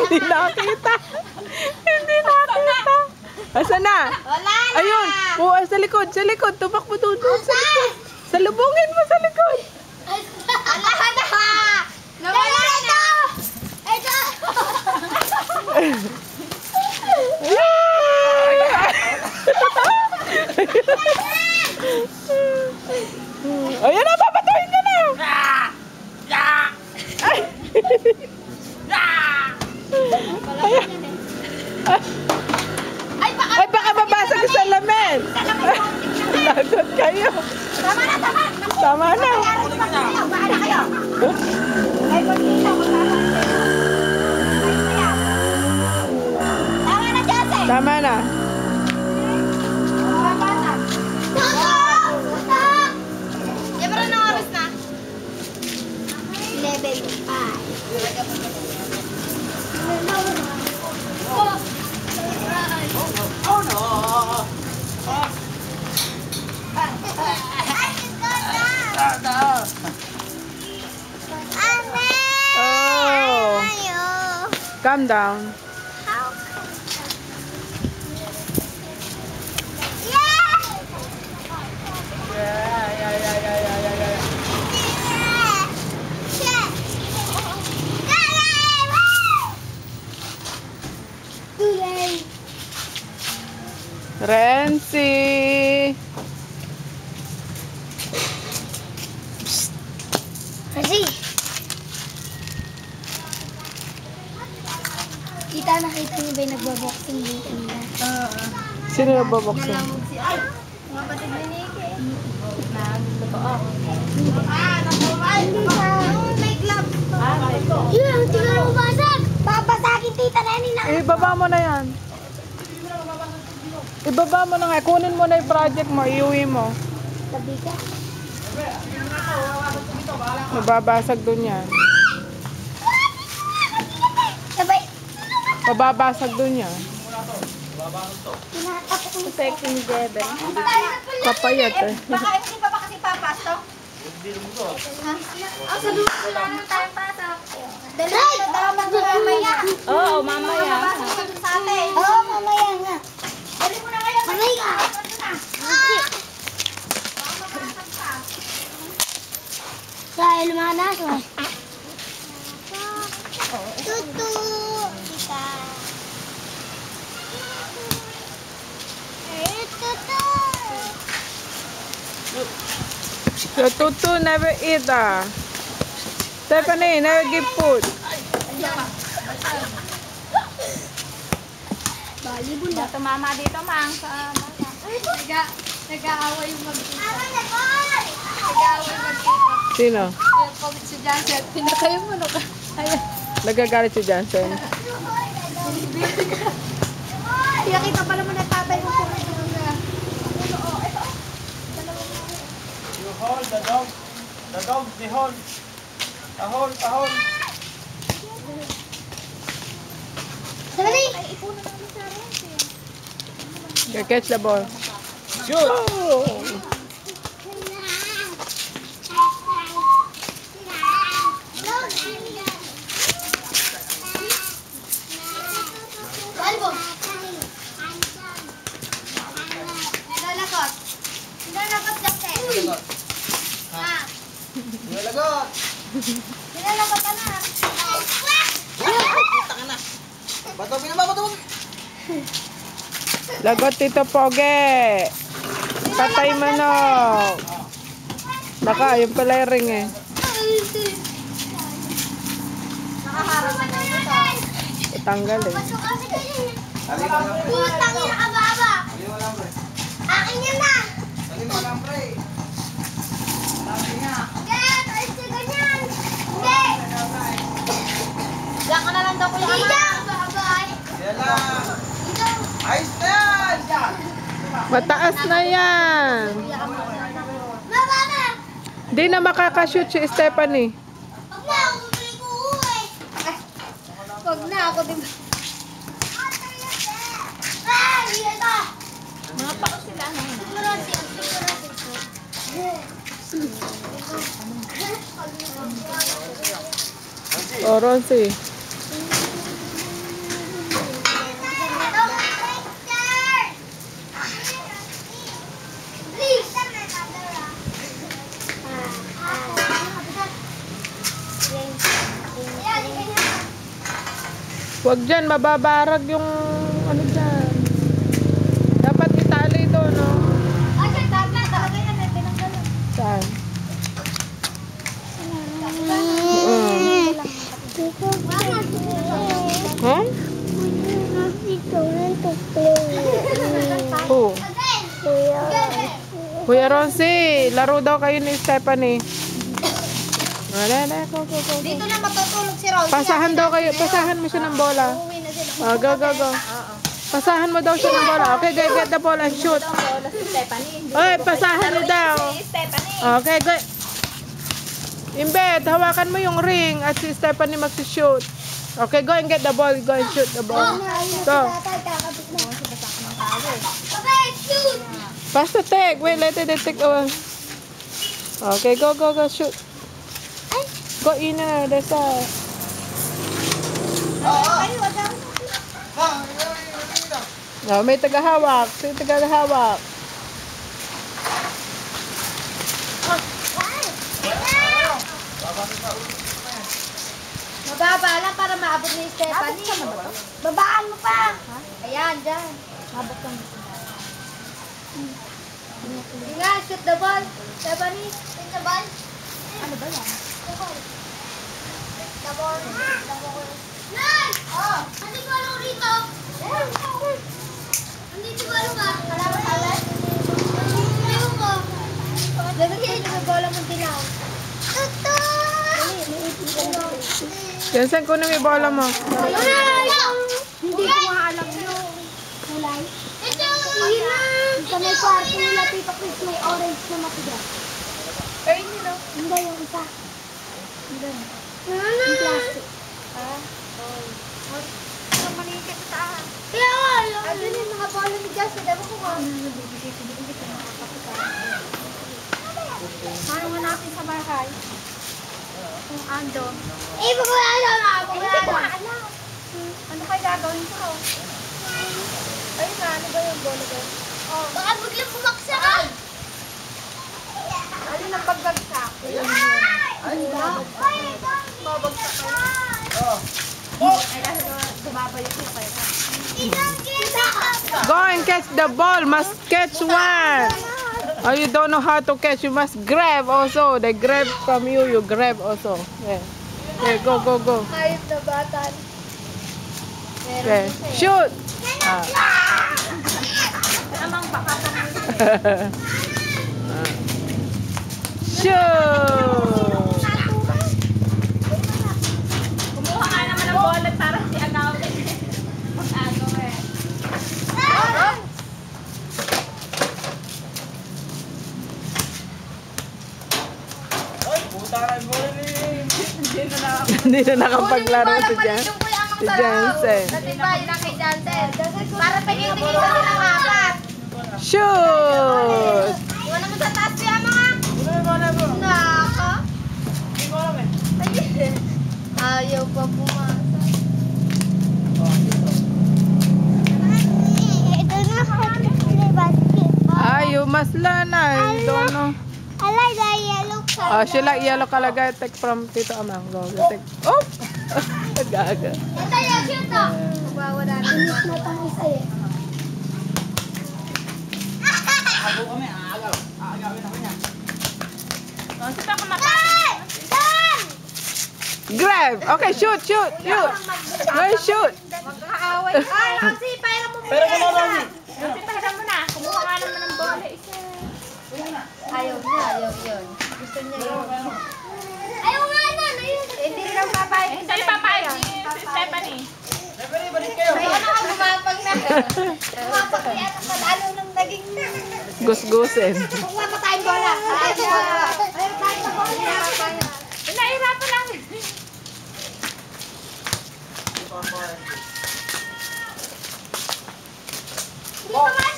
Hindi nakita. Hindi nakita. Asan na? Wala na! Ayun. Oo, sa likod, sa likod. Tumakbo doon sa likod. Salubungin mo sa likod. Wala na! Nawala na! Ito! Ayan na, papatuhin ka na. Ay, baka... Ay, baka mabasag yung salamin. Lagot kayo. Tama na, tama! Tama na. Bahala kayo! Ay, dito, magkakasya. Tama na! Tama na. Calm down. Renzi. Kita nakita niyo ba yung nagbaboxing din kanina? Sino nagbaboksin? si Ay, mga batid ni Nike. Nagtotoo. Ah, nakuhay! Hindi siya. May gloves. Ah, may gloves. Yun, tingnan mo basag. Babasagin tita na yan. Eh, ibaba mo na yan. Ibaba mo na nga. Kunin mo na yung project mo. Iuwi mo. Tabi ka. Mababasag dun yan. Mababasag dun yan. Mo. Ni Jeben. Papayat eh. Baka hindi pa ba kasi papasok? Ha? Ah, sa dulo lang tayo pasok. Dali, tama na mamaya. Oo, mamaya. Oo, mamaya nga. Dali mo na ngayon. Mamaya. Ah! Sa ilmanas mo. Tutu. Kita. Eh, tutu. The tutu never eat ah. Stephanie, never give food. Balibon na. Tumama dito, mang. Sa Naga, nag-aaway yung mag-tita. Nag-aaway mag-tita. Sino? Kaya pagod si Janset, pinatay mo no ka. Ayan. Nagagalit si Johnson. Pinakita pala mo na tatay mo po rin doon na. You hold the dog. The dog, the hold. The hold, the hold. Dali! Okay, catch the ball. Shoot! Oh. Nalagot! Nilalakot ka na. Puta ka na! Bato, binaba, bato! Lagot Tito Poge. Patay manok. Baka, yung pala yung ring eh. Nakaharap na na ito. Tanggal eh. Putang ina ka baba. Tali mo lang, pre. Akin yan na. Mo lang, pre. Tali nga. Get! Ayos ka ganyan. Hindi. Diyan ka na lang daw kuya ama. Babay. Yan lang. Ayos na yan! Mataas na yan. Mababa. Di na makakashoot si Stephanie. Huwag na ako din. Oh, Ronsi. Huwag dyan, mababarag yung ano dyan. Dapat itali ito, no? Saan? Mm. Huh? Oh. Kuya Ronsi, laro daw kayo ni Stephanie. Wala na, go, go, go. Dito na matutulog si Rose. Pasahan daw kayo, pasahan mo siya ng bola. Oh, go, go, go. Pasahan mo daw siya ng bola. Okay, get, get the ball and shoot. Oy, pasahan mo daw. Okay, go. Imbet, hawakan mo yung ring at si Stephanie magsi-shoot. Okay, go and get the ball. Go and shoot the ball. Go. Okay, shoot! Pass the tag. Wait, let it take away. Okay, go, go, go, shoot. Go in na, there's a... Oh, may tagahawak. May tagahawak. Mababa lang para maabot ni Stephanie. Babaan mo pa. Ayan, dyan. Mabot ka mo. Sige nga, shoot the ball. Stephanie. Shoot the ball. Ano ba yan? The ball. The ball. The ball. Nay! Oh! Hindi ko alam rito. Hindi ko alam ba? Ko. Lalagyan niyo yung bola mong dilaw. Tuto! Yan, saan ko na may bola mo? Hindi ko maalam yung kulay. Ito! Sa may kwarto nila, Tita Chris, orange na matigas. Ay, hindi na. Hindi yung isa. Hindi. Yung plastic. Ah? Kaya nga, alam mo yung mga bola ni Justin, ewan ko nga. Paano nga natin sa bahay? Kung ando. Eh, pagkakala na, pagkakala. Ano kayo gagawin ko? Ayun na, ano ba yung bola doon? Oh. Baka biglang bumaksa ka! Ano nang pagbagsak? Ay! Babagsak ka. Ay, dahil bumabalik. Go and catch the ball. Must catch one. Oh, you don't know how to catch. You must grab also. They grab from you. You grab also. Yeah. Yeah, go, go, go. Ayos na batan. Okay. Shoot. Ah. Shoot. Kumuha nga naman ng bola para si Agaw. Mag-agaw eh. Ay, puta na ni... Hindi na nakapaglaro si Jan. Si Jansen. Natibay na kay Jansen. Para pagiging sa nilang apat. Shoot. Iwan naman sa taas siya mga. Ano yung bola mo? Naka. Hindi ko alam eh. Ayaw pa pumasok. Ito na ako basketball. Ah, you must learn. I don't know. I like the yellow Oh, she like yellow color guy. Take from Tito Amang. Go, go take. Oh! Gaga. Ito yung shoot oh. Magwawala na. Inis na pang isa eh. Ako kami, aagaw. Aagawin ako niya. Grab! Okay, shoot, shoot, shoot! Go shoot! Magkaaway. Ay, kasi pera mo Pero mo na lang. Kasi pera mo na. Kumuha nga naman ng bola isa. Ayaw niya, ayaw yun. Gusto niya yun. Ayaw nga na, ayun. Hindi lang papayag. Hindi lang papayag. Si Stephanie. Referee, balik kayo. Ayaw na ka gumapag na. Gumapag na yata palalo ng naging na. Gusgusin. Kumuha Dito nga